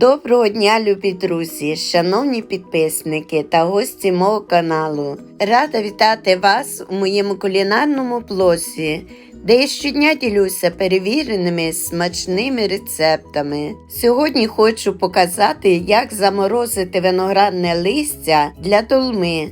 Доброго дня, любі друзі, шановні підписники та гості мого каналу. Рада вітати вас у моєму кулінарному блозі, де я щодня ділюся перевіреними смачними рецептами. Сьогодні хочу показати, як заморозити виноградне листя для долми.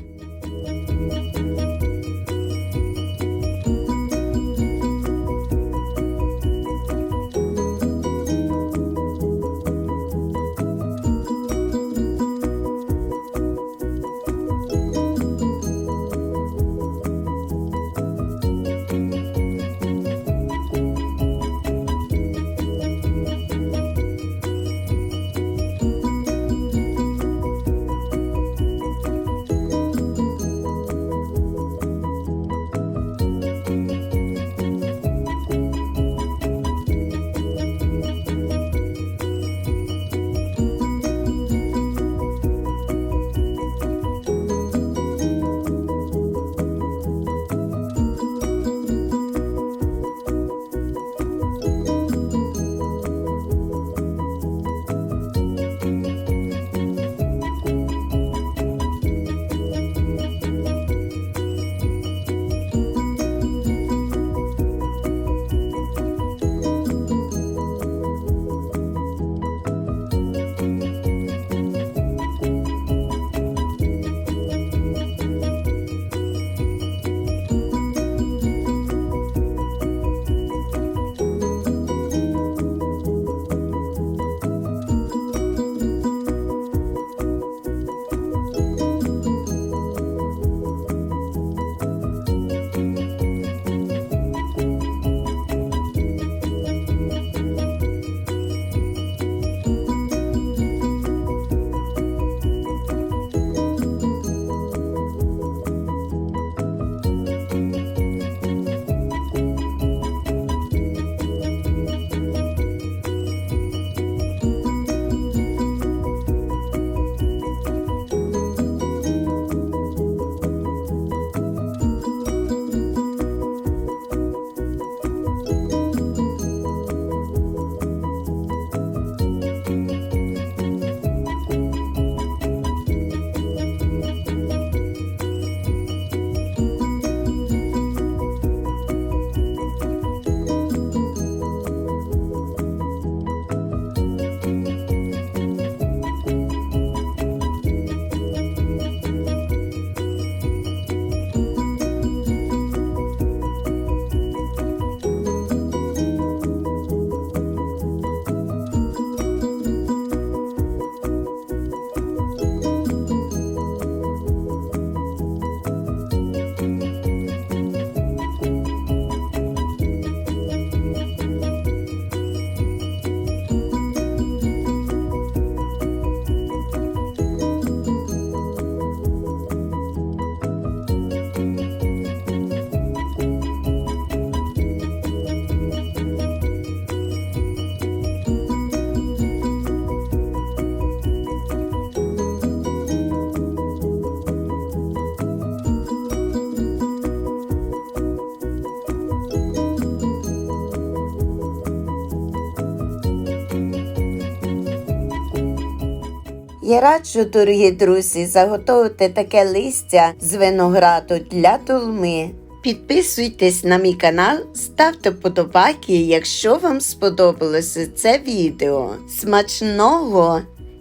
Я раджу, дорогі друзі, заготовити таке листя з винограду для долми. Підписуйтесь на мій канал, ставте подобаки, якщо вам сподобалося це відео. Смачного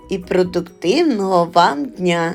і продуктивного вам дня!